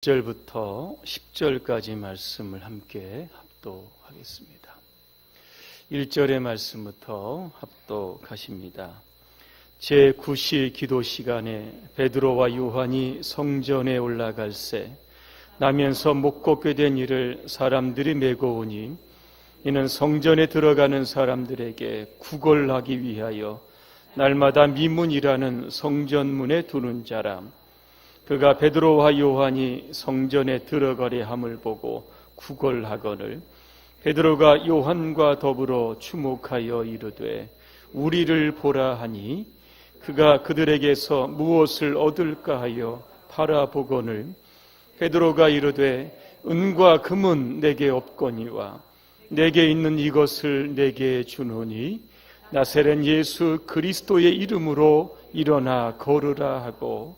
1절부터 10절까지 말씀을 함께 합독하겠습니다. 1절의 말씀부터 합독하십니다. 제9시 기도 시간에 베드로와 요한이 성전에 올라갈새 나면서 못 걷게 된 일을 사람들이 메고 오니 이는 성전에 들어가는 사람들에게 구걸하기 위하여 날마다 미문이라는 성전문에 두는 자람 그가 베드로와 요한이 성전에 들어가려 함을 보고 구걸하거늘 베드로가 요한과 더불어 주목하여 이르되 우리를 보라 하니 그가 그들에게서 무엇을 얻을까 하여 바라보거늘 베드로가 이르되 은과 금은 내게 없거니와 내게 있는 이것을 내게 주노니 나세렛 예수 그리스도의 이름으로 일어나 걸으라 하고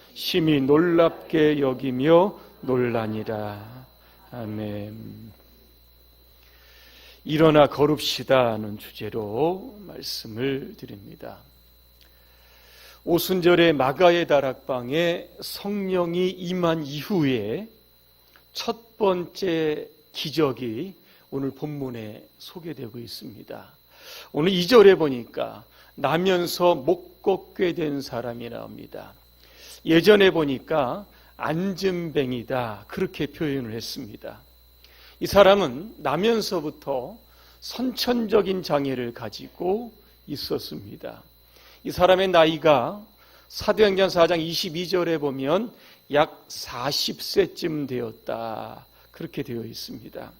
심히 놀랍게 여기며 놀라니라. 아멘. 일어나 걸읍시다는 주제로 말씀을 드립니다. 오순절의 마가의 다락방에 성령이 임한 이후에 첫 번째 기적이 오늘 본문에 소개되고 있습니다. 오늘 2절에 보니까 나면서 못 걷게 된 사람이 나옵니다. 예전에 보니까 안전뱅이다 그렇게 표현을 했습니다. 이 사람은 나면서부터 선천적인 장애를 가지고 있었습니다. 이 사람의 나이가 사도행전 4장 22절에 보면 약 40세쯤 되었다. 그렇게 되어 있습니다.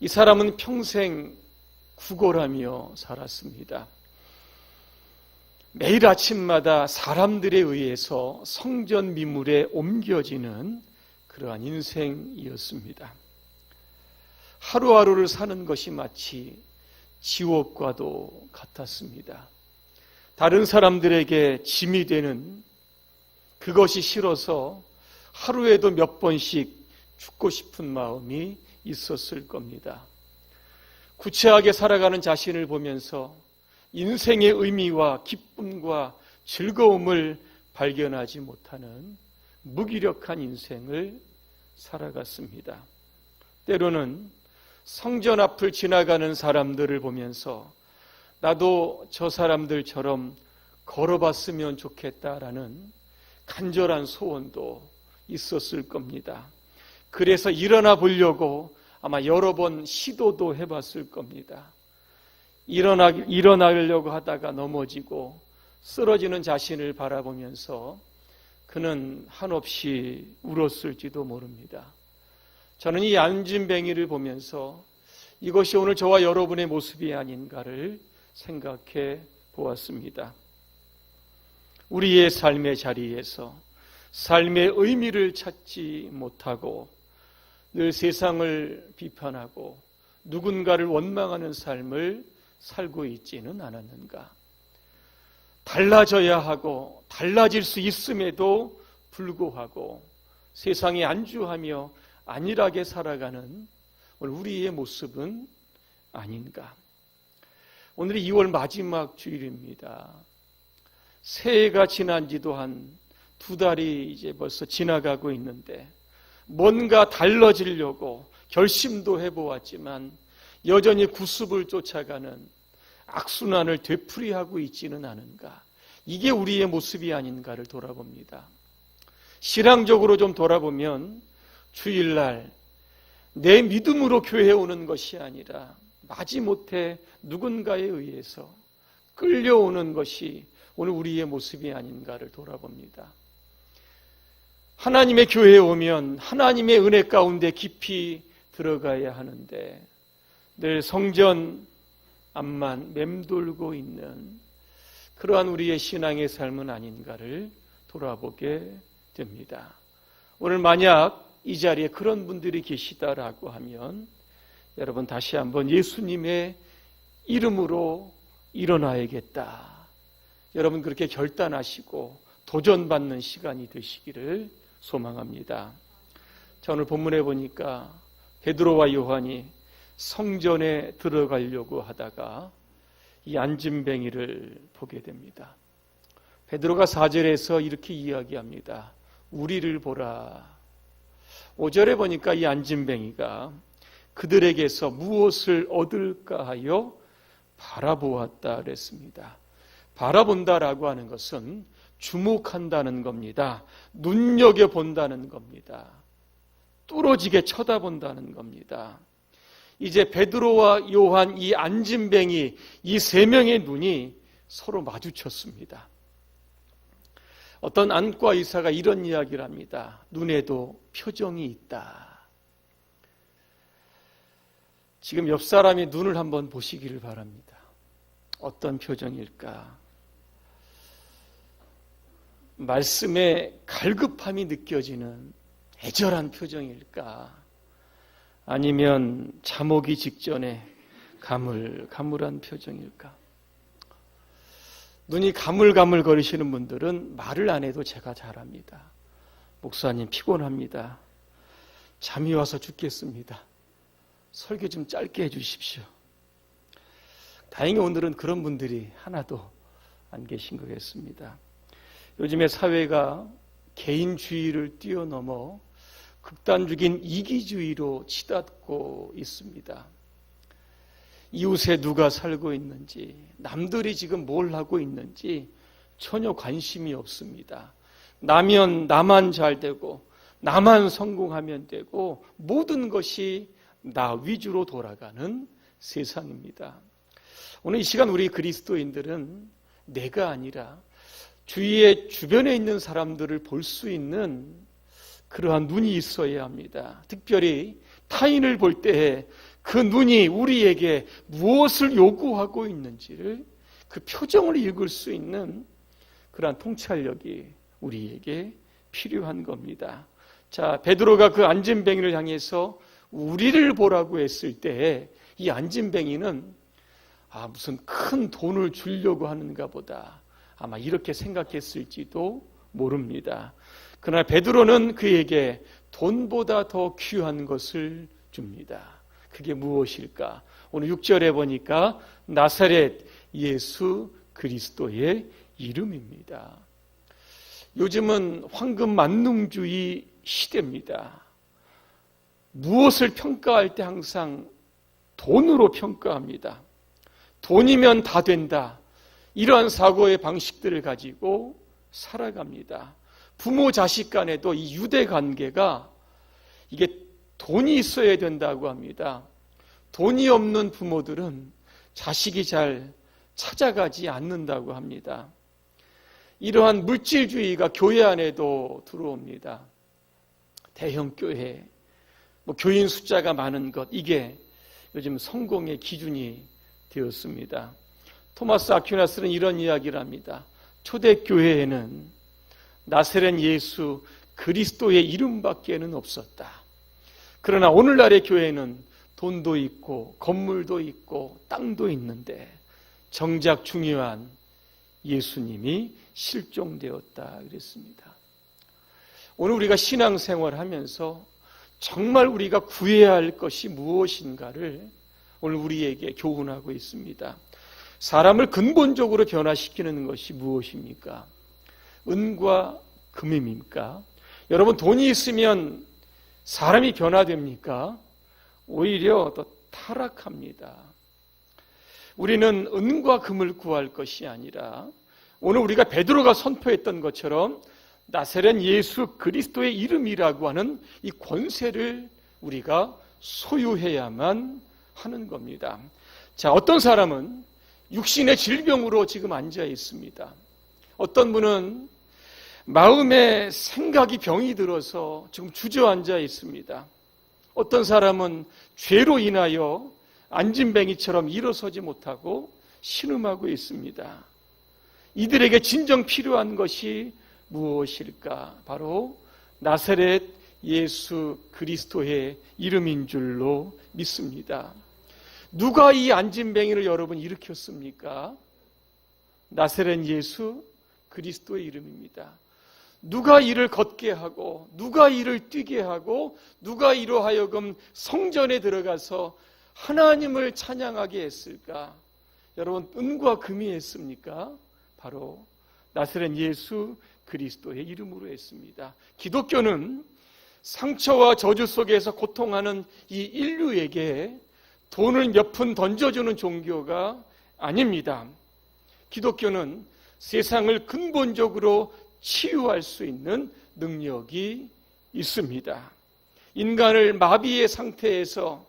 이 사람은 평생 구걸하며 살았습니다. 매일 아침마다 사람들에 의해서 성전 미물에 옮겨지는 그러한 인생이었습니다. 하루하루를 사는 것이 마치 지옥과도 같았습니다. 다른 사람들에게 짐이 되는 그것이 싫어서 하루에도 몇 번씩 죽고 싶은 마음이 있었을 겁니다. 구체하게 살아가는 자신을 보면서 인생의 의미와 기쁨과 즐거움을 발견하지 못하는 무기력한 인생을 살아갔습니다. 때로는 성전 앞을 지나가는 사람들을 보면서 나도 저 사람들처럼 걸어봤으면 좋겠다라는 간절한 소원도 있었을 겁니다. 그래서 일어나 보려고 아마 여러 번 시도도 해봤을 겁니다. 일어나, 일어나려고 하다가 넘어지고 쓰러지는 자신을 바라보면서 그는 한없이 울었을지도 모릅니다. 저는 이 안진뱅이를 보면서 이것이 오늘 저와 여러분의 모습이 아닌가를 생각해 보았습니다. 우리의 삶의 자리에서 삶의 의미를 찾지 못하고 늘 세상을 비판하고 누군가를 원망하는 삶을 살고 있지는 않았는가? 달라져야 하고 달라질 수 있음에도 불구하고 세상에 안주하며 안일하게 살아가는 우리의 모습은 아닌가? 오늘이 2월 마지막 주일입니다. 새해가 지난 지도 한 두 달이 이제 벌써 지나가고 있는데 뭔가 달라지려고 결심도 해보았지만 여전히 구습을 쫓아가는 악순환을 되풀이하고 있지는 않은가. 이게 우리의 모습이 아닌가를 돌아봅니다. 신앙적으로 좀 돌아보면 주일날 내 믿음으로 교회에 오는 것이 아니라 마지못해 누군가에 의해서 끌려오는 것이 오늘 우리의 모습이 아닌가를 돌아봅니다. 하나님의 교회에 오면 하나님의 은혜 가운데 깊이 들어가야 하는데 늘 성전 앞만 맴돌고 있는 그러한 우리의 신앙의 삶은 아닌가를 돌아보게 됩니다. 오늘 만약 이 자리에 그런 분들이 계시다라고 하면 여러분 다시 한번 예수님의 이름으로 일어나야겠다. 여러분 그렇게 결단하시고 도전받는 시간이 되시기를 소망합니다. 자, 오늘 본문에 보니까 베드로와 요한이 성전에 들어가려고 하다가 이 안진뱅이를 보게 됩니다. 베드로가 4절에서 이렇게 이야기합니다. 우리를 보라. 5절에 보니까 이 안진뱅이가 그들에게서 무엇을 얻을까 하여 바라보았다 그랬습니다. 바라본다라고 하는 것은 주목한다는 겁니다. 눈여겨본다는 겁니다. 뚫어지게 쳐다본다는 겁니다. 이제 베드로와 요한 이 안진뱅이 이 세 명의 눈이 서로 마주쳤습니다. 어떤 안과 의사가 이런 이야기를 합니다. 눈에도 표정이 있다. 지금 옆 사람의 눈을 한번 보시기를 바랍니다. 어떤 표정일까? 말씀에 갈급함이 느껴지는 애절한 표정일까? 아니면 잠오기 직전에 가물가물한 표정일까? 눈이 가물가물 거리시는 분들은 말을 안 해도 제가 잘합니다. 목사님 피곤합니다. 잠이 와서 죽겠습니다. 설교 좀 짧게 해주십시오. 다행히 오늘은 그런 분들이 하나도 안 계신 것 같습니다. 요즘에 사회가 개인주의를 뛰어넘어 극단적인 이기주의로 치닫고 있습니다. 이웃에 누가 살고 있는지, 남들이 지금 뭘 하고 있는지 전혀 관심이 없습니다. 나면 나만 잘 되고, 나만 성공하면 되고, 모든 것이 나 위주로 돌아가는 세상입니다. 오늘 이 시간 우리 그리스도인들은 내가 아니라 주위의 주변에 있는 사람들을 볼 수 있는 그러한 눈이 있어야 합니다. 특별히 타인을 볼 때에 그 눈이 우리에게 무엇을 요구하고 있는지를 그 표정을 읽을 수 있는 그러한 통찰력이 우리에게 필요한 겁니다. 자, 베드로가 그 안진뱅이를 향해서 우리를 보라고 했을 때이 안진뱅이는 아, 무슨 큰 돈을 주려고 하는가 보다. 아마 이렇게 생각했을지도 모릅니다. 그러나 베드로는 그에게 돈보다 더 귀한 것을 줍니다. 그게 무엇일까? 오늘 6절에 보니까 나사렛 예수 그리스도의 이름입니다. 요즘은 황금 만능주의 시대입니다. 무엇을 평가할 때 항상 돈으로 평가합니다. 돈이면 다 된다. 이러한 사고의 방식들을 가지고 살아갑니다. 부모 자식 간에도 이 유대 관계가 이게 돈이 있어야 된다고 합니다. 돈이 없는 부모들은 자식이 잘 찾아가지 않는다고 합니다. 이러한 물질주의가 교회 안에도 들어옵니다. 대형 교회, 뭐 교인 숫자가 많은 것, 이게 요즘 성공의 기준이 되었습니다. 토마스 아퀴나스는 이런 이야기를 합니다. 초대 교회에는 나세렌 예수 그리스도의 이름밖에는 없었다. 그러나 오늘날의 교회는 돈도 있고 건물도 있고 땅도 있는데 정작 중요한 예수님이 실종되었다 그랬습니다. 오늘 우리가 신앙생활 하면서 정말 우리가 구해야 할 것이 무엇인가를 오늘 우리에게 교훈하고 있습니다. 사람을 근본적으로 변화시키는 것이 무엇입니까? 은과 금입니까? 여러분 돈이 있으면 사람이 변화됩니까? 오히려 더 타락합니다. 우리는 은과 금을 구할 것이 아니라 오늘 우리가 베드로가 선포했던 것처럼 나세렌 예수 그리스도의 이름이라고 하는 이 권세를 우리가 소유해야만 하는 겁니다. 자, 어떤 사람은 육신의 질병으로 지금 앉아 있습니다. 어떤 분은 마음의 생각이 병이 들어서 지금 주저앉아 있습니다. 어떤 사람은 죄로 인하여 안진뱅이처럼 일어서지 못하고 신음하고 있습니다. 이들에게 진정 필요한 것이 무엇일까? 바로 나사렛 예수 그리스도의 이름인 줄로 믿습니다. 누가 이 안진뱅이를 여러분 일으켰습니까? 나사렛 예수 그리스도의 이름입니다. 누가 이를 걷게 하고 누가 이를 뛰게 하고 누가 이로 하여금 성전에 들어가서 하나님을 찬양하게 했을까? 여러분 은과 금이 했습니까? 바로 나사렛 예수 그리스도의 이름으로 했습니다. 기독교는 상처와 저주 속에서 고통하는 이 인류에게 돈을 몇 푼 던져주는 종교가 아닙니다. 기독교는 세상을 근본적으로 치유할 수 있는 능력이 있습니다. 인간을 마비의 상태에서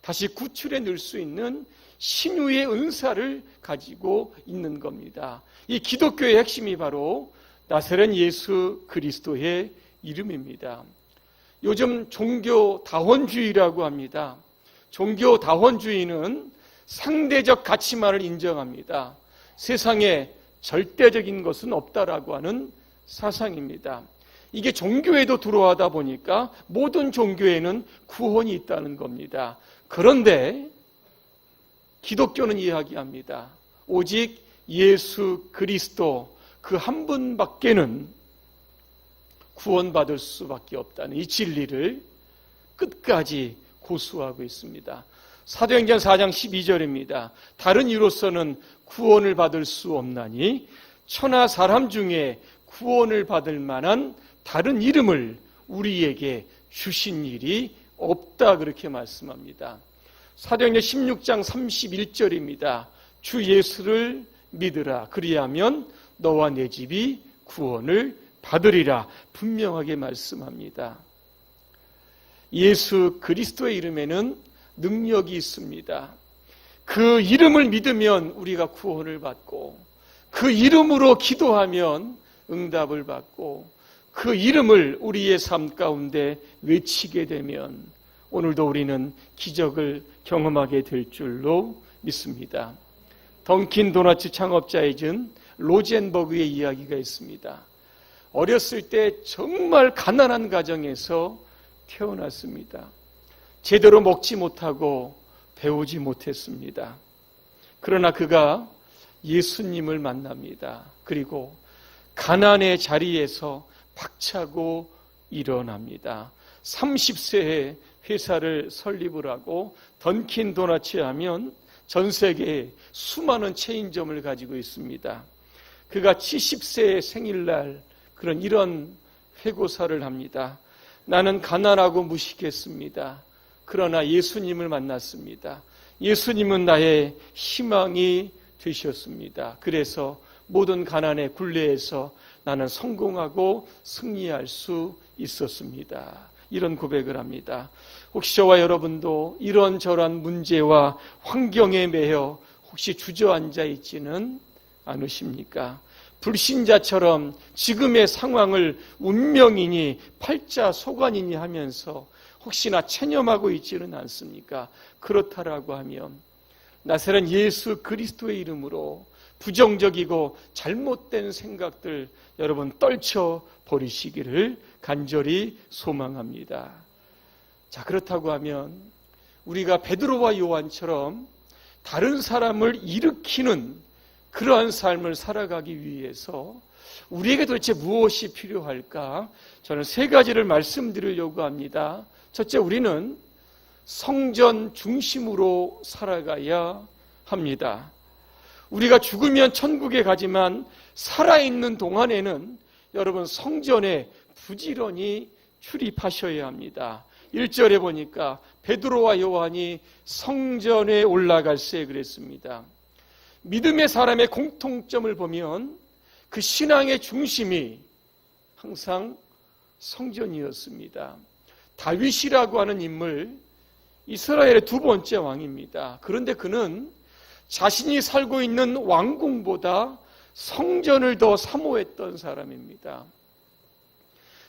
다시 구출해 낼 수 있는 신유의 은사를 가지고 있는 겁니다. 이 기독교의 핵심이 바로 나사렛 예수 그리스도의 이름입니다. 요즘 종교 다원주의라고 합니다. 종교 다원주의는 상대적 가치만을 인정합니다. 세상에 절대적인 것은 없다라고 하는 사상입니다. 이게 종교에도 들어와다 보니까 모든 종교에는 구원이 있다는 겁니다. 그런데 기독교는 이야기합니다. 오직 예수 그리스도 그 한 분밖에는 구원받을 수밖에 없다는 이 진리를 끝까지 고수하고 있습니다. 사도행전 4장 12절입니다. 다른 이로서는 구원을 받을 수 없나니 천하 사람 중에 구원을 받을 만한 다른 이름을 우리에게 주신 일이 없다 그렇게 말씀합니다. 사도행전 16장 31절입니다. 주 예수를 믿으라. 그리하면 너와 내 집이 구원을 받으리라. 분명하게 말씀합니다. 예수 그리스도의 이름에는 능력이 있습니다. 그 이름을 믿으면 우리가 구원을 받고 그 이름으로 기도하면 응답을 받고 그 이름을 우리의 삶 가운데 외치게 되면 오늘도 우리는 기적을 경험하게 될 줄로 믿습니다. 던킨 도너츠 창업자이준 로젠버그의 이야기가 있습니다. 어렸을 때 정말 가난한 가정에서 태어났습니다. 제대로 먹지 못하고 배우지 못했습니다. 그러나 그가 예수님을 만납니다. 그리고 가난의 자리에서 박차고 일어납니다. 30세에 회사를 설립을 하고 던킨 도나츠 하면 전 세계에 수많은 체인점을 가지고 있습니다. 그가 70세의 생일날 그런 이런 회고사를 합니다. 나는 가난하고 무식했습니다. 그러나 예수님을 만났습니다. 예수님은 나의 희망이 되셨습니다. 그래서 모든 가난의 굴레에서 나는 성공하고 승리할 수 있었습니다. 이런 고백을 합니다. 혹시 저와 여러분도 이런저런 문제와 환경에 매여 혹시 주저앉아 있지는 않으십니까? 불신자처럼 지금의 상황을 운명이니 팔자 소관이니 하면서 혹시나 체념하고 있지는 않습니까? 그렇다라고 하면 나사렛 예수 그리스도의 이름으로 부정적이고 잘못된 생각들 여러분 떨쳐 버리시기를 간절히 소망합니다. 자, 그렇다고 하면 우리가 베드로와 요한처럼 다른 사람을 일으키는 그러한 삶을 살아가기 위해서 우리에게 도대체 무엇이 필요할까? 저는 세 가지를 말씀드리려고 합니다. 첫째, 우리는 성전 중심으로 살아가야 합니다. 우리가 죽으면 천국에 가지만 살아있는 동안에는 여러분 성전에 부지런히 출입하셔야 합니다. 1절에 보니까 베드로와 요한이 성전에 올라갈 때 그랬습니다. 믿음의 사람의 공통점을 보면 그 신앙의 중심이 항상 성전이었습니다. 다윗이라고 하는 인물, 이스라엘의 두 번째 왕입니다. 그런데 그는 자신이 살고 있는 왕궁보다 성전을 더 사모했던 사람입니다.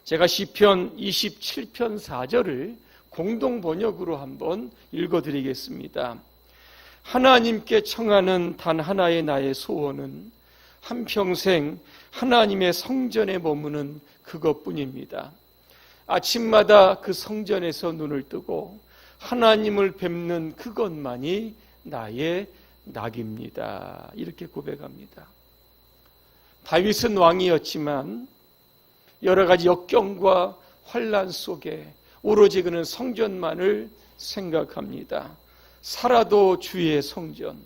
제가 시편 27편 4절을 공동 번역으로 한번 읽어 드리겠습니다. 하나님께 청하는 단 하나의 나의 소원은 한평생 하나님의 성전에 머무는 그것뿐입니다. 아침마다 그 성전에서 눈을 뜨고 하나님을 뵙는 그것만이 나의 낙입니다. 이렇게 고백합니다. 다윗은 왕이었지만 여러 가지 역경과 환란 속에 오로지 그는 성전만을 생각합니다. 살아도 주의 성전,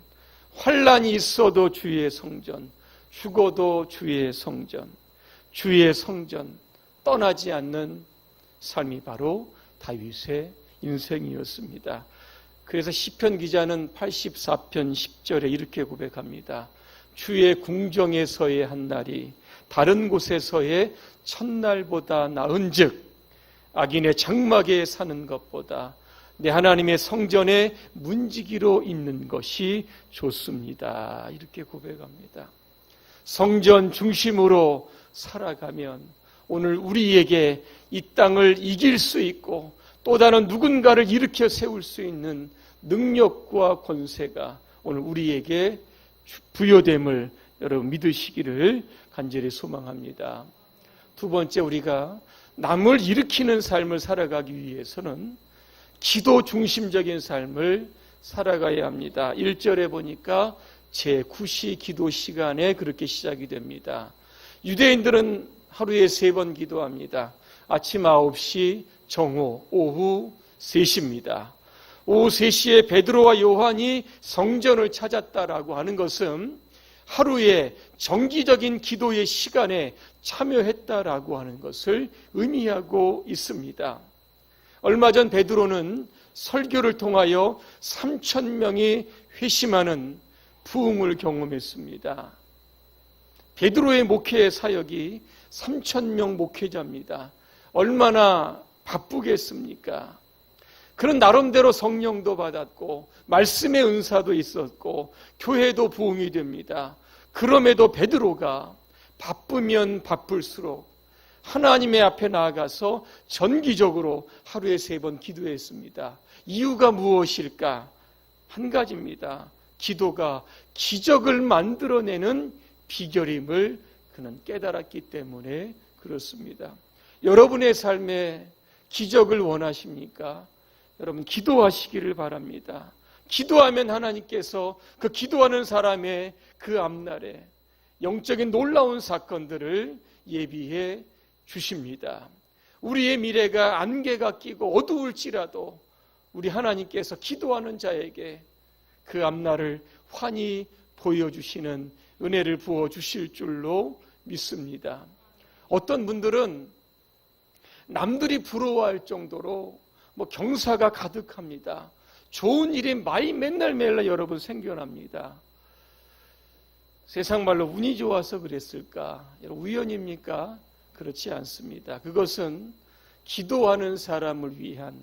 환란이 있어도 주의 성전, 죽어도 주의 성전, 주의 성전 떠나지 않는 삶이 바로 다윗의 인생이었습니다. 그래서 시편 기자는 84편 10절에 이렇게 고백합니다. 주의 궁정에서의 한 날이 다른 곳에서의 첫날보다 나은즉 악인의 장막에 사는 것보다 내 하나님의 성전에 문지기로 있는 것이 좋습니다. 이렇게 고백합니다. 성전 중심으로 살아가면 오늘 우리에게 이 땅을 이길 수 있고 또 다른 누군가를 일으켜 세울 수 있는 능력과 권세가 오늘 우리에게 부여됨을 여러분 믿으시기를 간절히 소망합니다. 두 번째 우리가 남을 일으키는 삶을 살아가기 위해서는 기도 중심적인 삶을 살아가야 합니다. 1절에 보니까 제9시 기도 시간에 그렇게 시작이 됩니다. 유대인들은 하루에 세 번 기도합니다. 아침 9시, 정오, 오후 3시입니다. 오후 3시에 베드로와 요한이 성전을 찾았다라고 하는 것은 하루에 정기적인 기도의 시간에 참여했다라고 하는 것을 의미하고 있습니다. 얼마 전 베드로는 설교를 통하여 3천 명이 회심하는 부흥을 경험했습니다. 베드로의 목회 사역이 3천 명 목회자입니다. 얼마나 바쁘겠습니까? 그런 나름대로 성령도 받았고 말씀의 은사도 있었고 교회도 부흥이 됩니다. 그럼에도 베드로가 바쁘면 바쁠수록 하나님의 앞에 나아가서 전기적으로 하루에 세 번 기도했습니다. 이유가 무엇일까? 한 가지입니다. 기도가 기적을 만들어내는 비결임을 그는 깨달았기 때문에 그렇습니다. 여러분의 삶에 기적을 원하십니까? 여러분 기도하시기를 바랍니다. 기도하면 하나님께서 그 기도하는 사람의 그 앞날에 영적인 놀라운 사건들을 예비해 주십니다. 우리의 미래가 안개가 끼고 어두울지라도 우리 하나님께서 기도하는 자에게 그 앞날을 환히 보여주시는 은혜를 부어 주실 줄로 믿습니다. 어떤 분들은 남들이 부러워할 정도로 뭐 경사가 가득합니다. 좋은 일이 많이 맨날 맨날 여러분 생겨납니다. 세상 말로 운이 좋아서 그랬을까? 우연입니까? 그렇지 않습니다. 그것은 기도하는 사람을 위한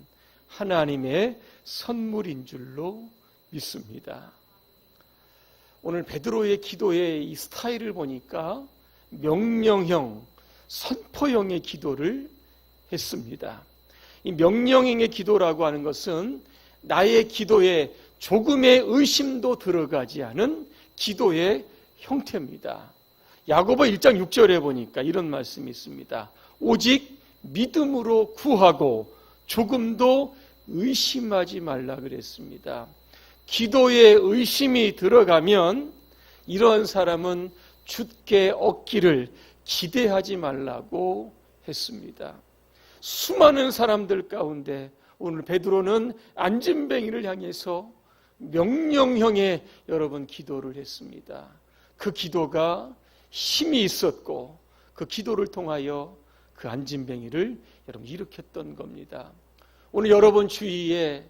하나님의 선물인 줄로 믿습니다. 오늘 베드로의 기도의 이 스타일을 보니까 명령형, 선포형의 기도를 했습니다. 이 명령형의 기도라고 하는 것은 나의 기도에 조금의 의심도 들어가지 않은 기도의 형태입니다. 야고보 1장 6절에 보니까 이런 말씀이 있습니다. 오직 믿음으로 구하고 조금도 의심하지 말라 그랬습니다. 기도에 의심이 들어가면 이런 사람은 죽게 얻기를 기대하지 말라고 했습니다. 수많은 사람들 가운데 오늘 베드로는 안진뱅이를 향해서 명령형의 여러분 기도를 했습니다. 그 기도가 힘이 있었고 그 기도를 통하여 그 안진뱅이를 여러분 일으켰던 겁니다. 오늘 여러분 주위에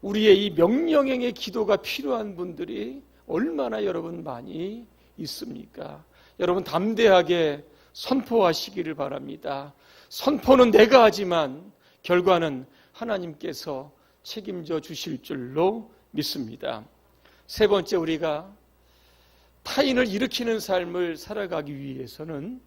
우리의 이 명령형의 기도가 필요한 분들이 얼마나 여러분 많이 있습니까? 여러분 담대하게 선포하시기를 바랍니다. 선포는 내가 하지만 결과는 하나님께서 책임져 주실 줄로 믿습니다. 세 번째 우리가 타인을 일으키는 삶을 살아가기 위해서는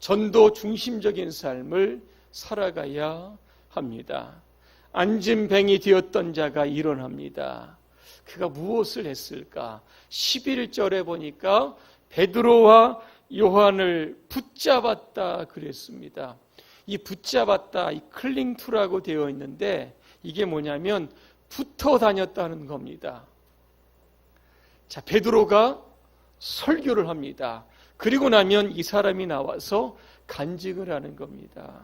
전도 중심적인 삶을 살아가야 합니다. 안진뱅이 되었던 자가 일어납니다. 그가 무엇을 했을까? 11절에 보니까 베드로와 요한을 붙잡았다 그랬습니다. 이 붙잡았다, 이 클링투라고 되어 있는데 이게 뭐냐면 붙어 다녔다는 겁니다. 자, 베드로가 설교를 합니다. 그리고 나면 이 사람이 나와서 간증을 하는 겁니다.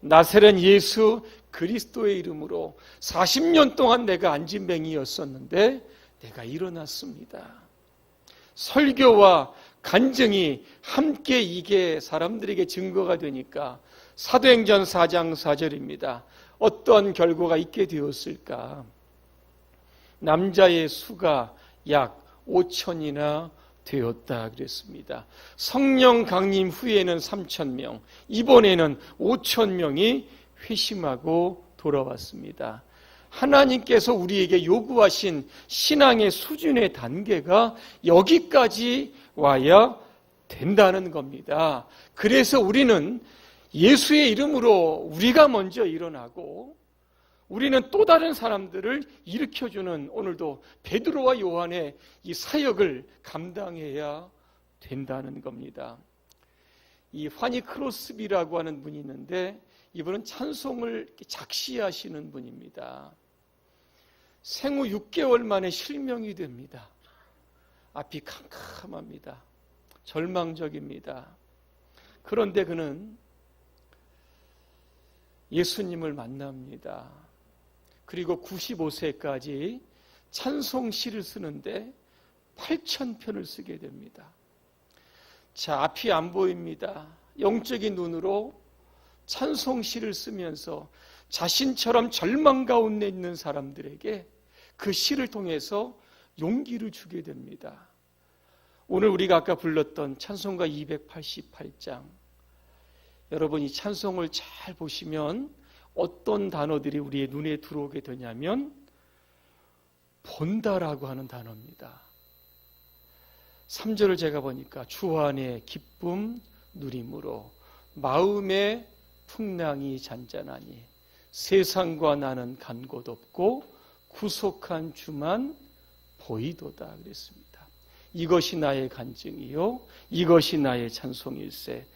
나세렛 예수 그리스도의 이름으로 40년 동안 내가 안진뱅이였었는데 내가 일어났습니다. 설교와 간증이 함께 이게 사람들에게 증거가 되니까 사도행전 4장 4절입니다. 어떤 결과가 있게 되었을까? 남자의 수가 약 5천이나 되었다 그랬습니다. 성령 강림 후에는 3천 명, 이번에는 5천 명이 회심하고 돌아왔습니다. 하나님께서 우리에게 요구하신 신앙의 수준의 단계가 여기까지 와야 된다는 겁니다. 그래서 우리는 예수의 이름으로 우리가 먼저 일어나고 우리는 또 다른 사람들을 일으켜주는 오늘도 베드로와 요한의 이 사역을 감당해야 된다는 겁니다. 이 화니 크로스비라고 하는 분이 있는데 이분은 찬송을 작시하시는 분입니다. 생후 6개월 만에 실명이 됩니다. 앞이 캄캄합니다. 절망적입니다. 그런데 그는 예수님을 만납니다. 그리고 95세까지 찬송시를 쓰는데 8천 편을 쓰게 됩니다. 자, 앞이 안 보입니다. 영적인 눈으로 찬송시를 쓰면서 자신처럼 절망 가운데 있는 사람들에게 그 시를 통해서 용기를 주게 됩니다. 오늘 우리가 아까 불렀던 찬송가 288장. 여러분 이 찬송을 잘 보시면 어떤 단어들이 우리의 눈에 들어오게 되냐면 본다라고 하는 단어입니다. 3절을 제가 보니까 주 안에 기쁨 누림으로 마음의 풍랑이 잔잔하니 세상과 나는 간 곳 없고 구속한 주만 보이도다 그랬습니다. 이것이 나의 간증이요 이것이 나의 찬송일세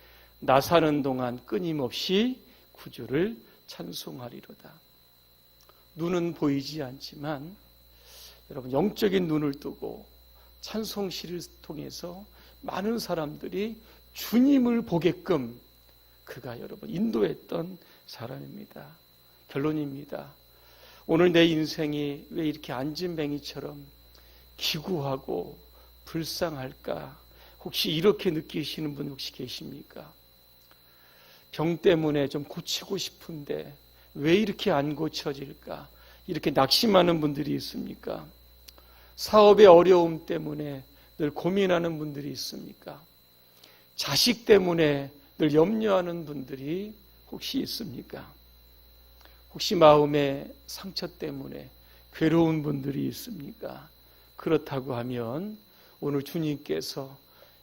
나 사는 동안 끊임없이 구주를 찬송하리로다. 눈은 보이지 않지만 여러분 영적인 눈을 뜨고 찬송시를 통해서 많은 사람들이 주님을 보게끔 그가 여러분 인도했던 사람입니다. 결론입니다. 오늘 내 인생이 왜 이렇게 안진뱅이처럼 기구하고 불쌍할까? 혹시 이렇게 느끼시는 분 혹시 계십니까? 병 때문에 좀 고치고 싶은데 왜 이렇게 안 고쳐질까? 이렇게 낙심하는 분들이 있습니까? 사업의 어려움 때문에 늘 고민하는 분들이 있습니까? 자식 때문에 늘 염려하는 분들이 혹시 있습니까? 혹시 마음의 상처 때문에 괴로운 분들이 있습니까? 그렇다고 하면 오늘 주님께서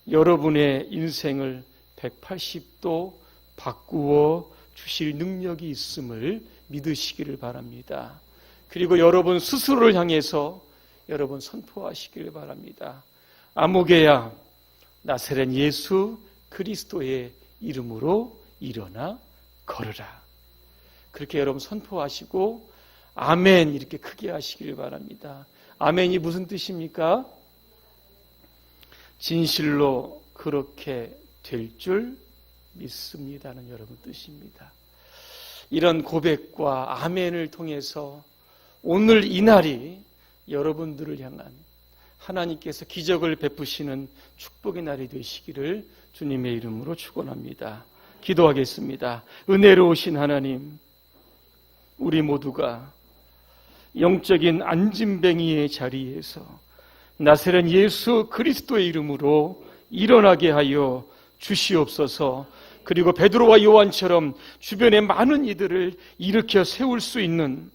여러분의 인생을 180도 바꾸어 주실 능력이 있음을 믿으시기를 바랍니다. 그리고 여러분 스스로를 향해서 여러분 선포하시기를 바랍니다. 아무개야 나세렛 예수 그리스도의 이름으로 일어나 걸으라. 그렇게 여러분 선포하시고 아멘 이렇게 크게 하시기를 바랍니다. 아멘이 무슨 뜻입니까? 진실로 그렇게 될 줄 믿습니다는 여러분 뜻입니다. 이런 고백과 아멘을 통해서 오늘 이 날이 여러분들을 향한 하나님께서 기적을 베푸시는 축복의 날이 되시기를 주님의 이름으로 축원합니다. 기도하겠습니다. 은혜로우신 하나님, 우리 모두가 영적인 안진뱅이의 자리에서 나세는 예수 그리스도의 이름으로 일어나게 하여 주시옵소서. 그리고 베드로와 요한처럼 주변에 많은 이들을 일으켜 세울 수 있는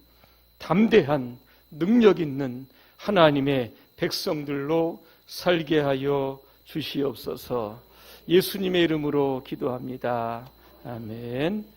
담대한 능력 있는 하나님의 백성들로 살게 하여 주시옵소서. 예수님의 이름으로 기도합니다. 아멘.